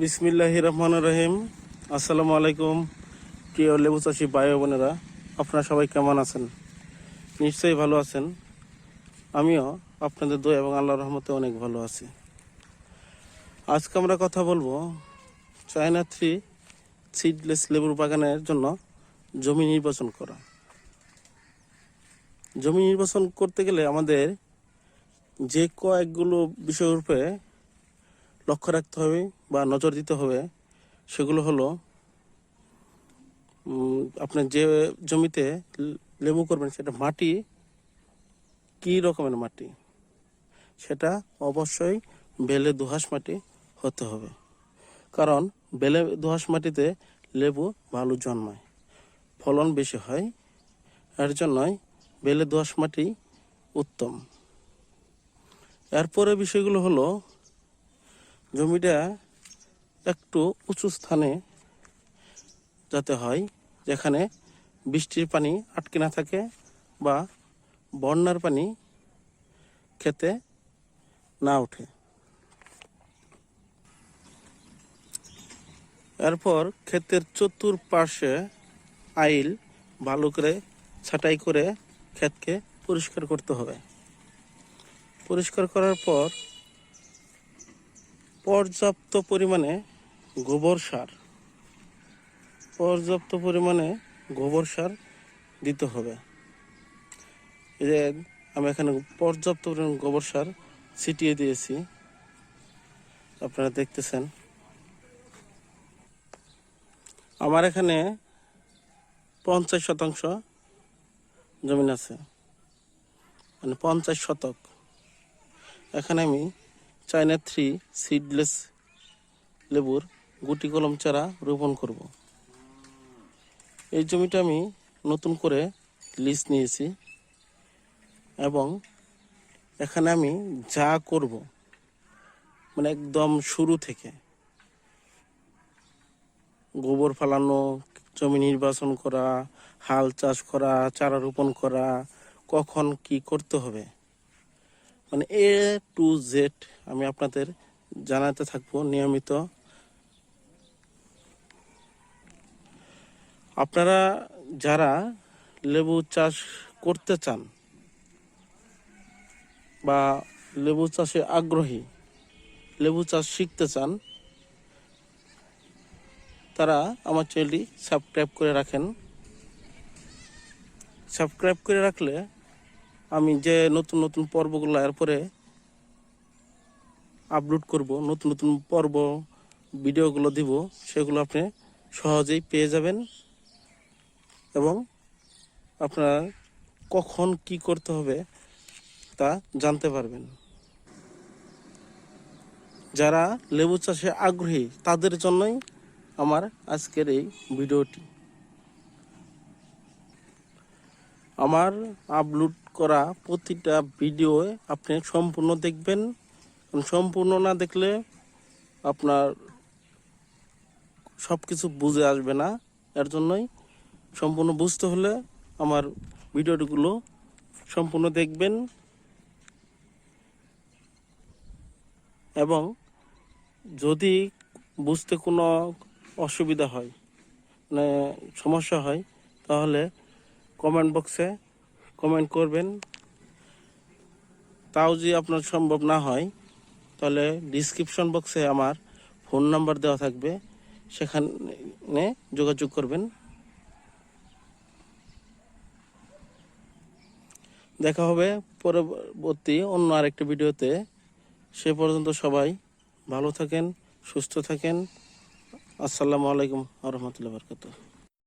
বিসমিল্লাহ রহমান রহিম আসসালামু আলাইকুম প্রিয় লেবু চাষি ভাই বোনেরা। আপনারা সবাই কেমন আছেন? নিশ্চয়ই ভালো আছেন। আমিও আপনাদের দোয়া এবং আল্লাহ রহমতে অনেক ভালো আছি। আজকে আমরা কথা বলব চায়না থ্রি সিডলেস লেবুর বাগানের জন্য জমি নির্বাচন করা। জমি নির্বাচন করতে গেলে আমাদের যে কয়েকগুলো বিষয়ের উপরে লক্ষ্য রাখতে হবে বা নজর দিতে হবে সেগুলো হলো আপনার যে জমিতে লেবু করবেন সেটা মাটি কী রকমের মাটি? সেটা অবশ্যই বেলে দোহাস মাটি হতে হবে। কারণ বেলে দোহাস মাটিতে লেবু ভালো জন্মায়, ফলন বেশি হয়, এর জন্যই বেলে দোয়াশ মাটি উত্তম। এরপরে বিষয়গুলো হলো জমিটা একটু উঁচু স্থানে যাতে হয়, যেখানে বৃষ্টির পানি আটকে না থাকে বা বন্যার পানি খেতে না ওঠে। এরপর ক্ষেতের চতুর্পাশে আইল ভালো করে ছাঁটাই করে ক্ষেতকে পরিষ্কার করতে হবে। পরিষ্কার করার পর পর্যাপ্ত পরিমাণে গোবর সার, পর্যাপ্ত পরিমাণে গোবর সার দিতে হবে। এই যে আমি এখানে পর্যাপ্ত পরিমাণ গোবর সার ছিটিয়ে দিয়েছি। আপনারা দেখতেছেন। আমার এখানে পঞ্চাশ শতাংশ জমিন আছে। মানে পঞ্চাশ শতক। এখানে আমি চায়না থ্রি সিডলেস লেবুর গুটি কলম চারা রোপণ করব। এই জমিটা আমি নতুন করে লিজ নিয়েছি এবং এখানে আমি যা করব মানে একদম শুরু থেকে গোবর ফালানো, জমি নির্বাচন করা, হাল চাষ করা, চারা রোপণ করা, কখন কি করতে হবে মানে এ টু জেড আমি আপনাদের জানাতে থাকব নিয়মিত। আপনারা যারা লেবু চাষ করতে চান বা লেবু চাষে আগ্রহী, লেবু চাষ শিখতে চান, তারা আমার চ্যানেলটি সাবস্ক্রাইব করে রাখেন। সাবস্ক্রাইব করে রাখলে আমি যে নতুন নতুন পর্বগুলো এরপরে আপলোড করব, নতুন নতুন পর্ব ভিডিওগুলো দিব, সেগুলো আপনি সহজেই পেয়ে যাবেন। এবং আপনারা কখন কি করতে হবে তা জানতে পারবেন। যারা লেবু চাষে আগ্রহী, তাদের জন্যই আমার আজকের এই ভিডিওটি। আমার আপলোড করা প্রতিটা ভিডিও আপনি সম্পূর্ণ দেখবেন। সম্পূর্ণ না দেখলে আপনার সব কিছু বুঝে আসবে না। এর জন্যই সম্পূর্ণ বুঝতে হলে আমার ভিডিওগুলো সম্পূর্ণ দেখবেন। এবং যদি বুঝতে কোনো অসুবিধা হয় মানে সমস্যা হয়, তাহলে কমেন্ট বক্সে কমেন্ট করবেন। তাও যদি আপনার সম্ভব না হয়, তাহলে ডিসক্রিপশন বক্সে আমার ফোন নাম্বার দেওয়া থাকবে। সেখানে যোগাযোগ করবেন। দেখা হবে পরবর্তী অন্য আরেকটি ভিডিওতে। সে পর্যন্ত সবাই ভালো থাকেন, সুস্থ থাকেন। আসসালামু আলাইকুম রহমতুল্লাহ বরকত